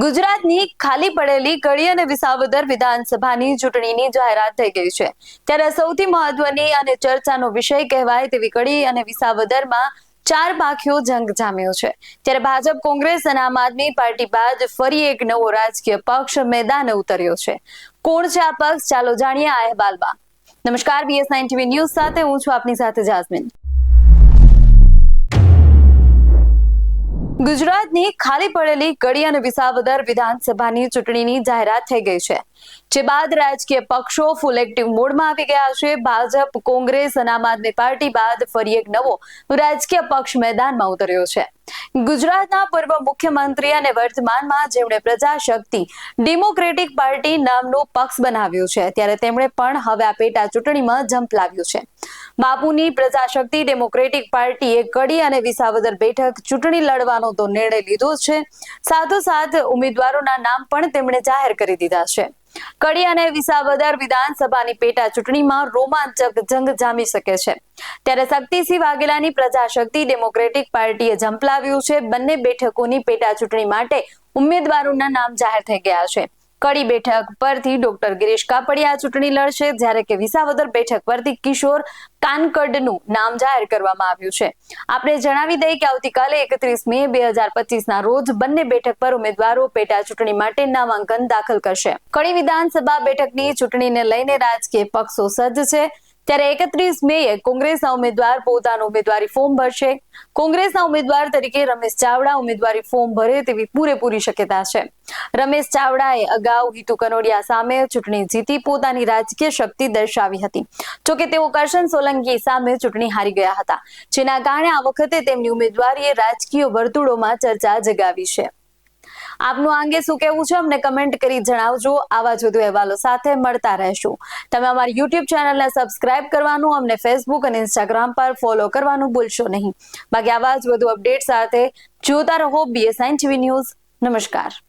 ગુજરાતની ખાલી પડેલી કડી અને વિસાવદર વિધાનસભાની ચૂંટણીની જાહેરાત થઈ ગઈ છે. ત્યારે સૌથી મહત્વની અને ચર્ચાનો વિષય કહેવાય તેવી કડી અને વિસાવદરમાં ચાર પાખીઓ જંગ જામ્યો છે. ત્યારે ભાજપ, કોંગ્રેસ અને આમ આદમી પાર્ટી બાદ ફરી એક નવો રાજકીય પક્ષ મેદાને ઉતર્યો છે. કોણ છે આ પક્ષ? ચાલો જાણીએ આ અહેવાલમાં. નમસ્કાર બીએસ નાઇન ટીવી ન્યૂઝ સાથે હું છું આપની સાથે જાસ્મીન. ગુજરાતની ખાલી પડેલી કડી અને વિસાવદર વિધાનસભાની ચૂંટણીની જાહેરાત થઈ ગઈ છે, જે બાદ રાજકીય પક્ષો ફૂલ એક્ટિવ મોડમાં આવી ગયા છે. ભાજપ, કોંગ્રેસ, અને આમ આદમી પાર્ટી બાદ ફરી એક નવો રાજકીય પક્ષ મેદાનમાં ઉતર્યો છે. ગુજરાતના પૂર્વ મુખ્યમંત્રી અને વર્તમાનમાં જેમણે પ્રજાશક્તિ ડેમોક્રેટિક પાર્ટી નામનું પક્ષ બનાવ્યું છે, ત્યારે તેમણે પણ હવે આ પેટા ચૂંટણીમાં જંપ લાવ્યું છે. બાપુની પ્રજાશક્તિ ડેમોક્રેટિક પાર્ટીએ કડી અને વિસાવદર બેઠક ચૂંટણી લડવાનો તો નિર્ણય લીધો છે. સાથોસાથ ઉમેદવારોના નામ પણ તેમણે જાહેર કરી દીધા છે. કડી અને વિસાવદર વિધાનસભાની પેટા ચૂંટણીમાં રોમાંચક જંગ જામી શકે છે. ત્યારે શક્તિસિંહ વાઘેલાની પ્રજાશક્તિ ડેમોક્રેટિક પાર્ટીએ ઝંપલાવ્યું છે. બંને બેઠકોની પેટા ચૂંટણી માટે ઉમેદવારોના નામ જાહેર થઈ ગયા છે. કડી બેઠક પરથી ડોક્ટર ગિરીશ કાપડિયા ચૂંટણી લડશે, જ્યારે કે વિસાવદર બેઠક પરથી કિશોર કાનકડનું નામ જાહેર કરવામાં આવ્યું છે. આપણે જણાવી દઈએ કે આવતીકાલે એકત્રીસ મે બે હજાર પચીસ ના રોજ બંને બેઠક પર ઉમેદવારો પેટા ચૂંટણી માટે નામાંકન દાખલ કરશે. કડી વિધાનસભા બેઠકની ચૂંટણીને લઈને રાજકીય પક્ષો સજ્જ છે. ત્યારે એકત્રીસ મેએ કોંગ્રેસના ઉમેદવાર પોતાનું ઉમેદવારી ફોર્મ ભરશે. કોંગ્રેસના ઉમેદવાર તરીકે રમેશ ચાવડા ઉમેદવારી ફોર્મ ભરે તેવી પૂરેપૂરી શક્યતા છે. રમેશ ચાવડાએ અગાઉ હિતુ કનોડિયા સામે ચૂંટણી જીતી પોતાની રાજકીય શક્તિ દર્શાવી હતી. જોકે તેઓ કરશન સોલંકી સામે ચૂંટણી હારી ગયા હતા. જેના કારણે આ વખતે તેમની ઉમેદવારીએ રાજકીય વર્તુળોમાં ચર્ચા જગાવી છે. આપનું આ અંગે શું કહેવું છે અમને કમેન્ટ કરી જણાવજો. આવા જ વધુ અહેવાલો સાથે મળતા રહેશું. તમે અમારી યુટ્યુબ ચેનલને સબસ્ક્રાઇબ કરવાનું, અમને ફેસબુક અને ઇન્સ્ટાગ્રામ પર ફોલો કરવાનું ભૂલશો નહીં. બાકી આવા જ વધુ અપડેટ સાથે જોતા રહો બીએસઆઈ ટીવી ન્યૂઝ નમસ્કાર.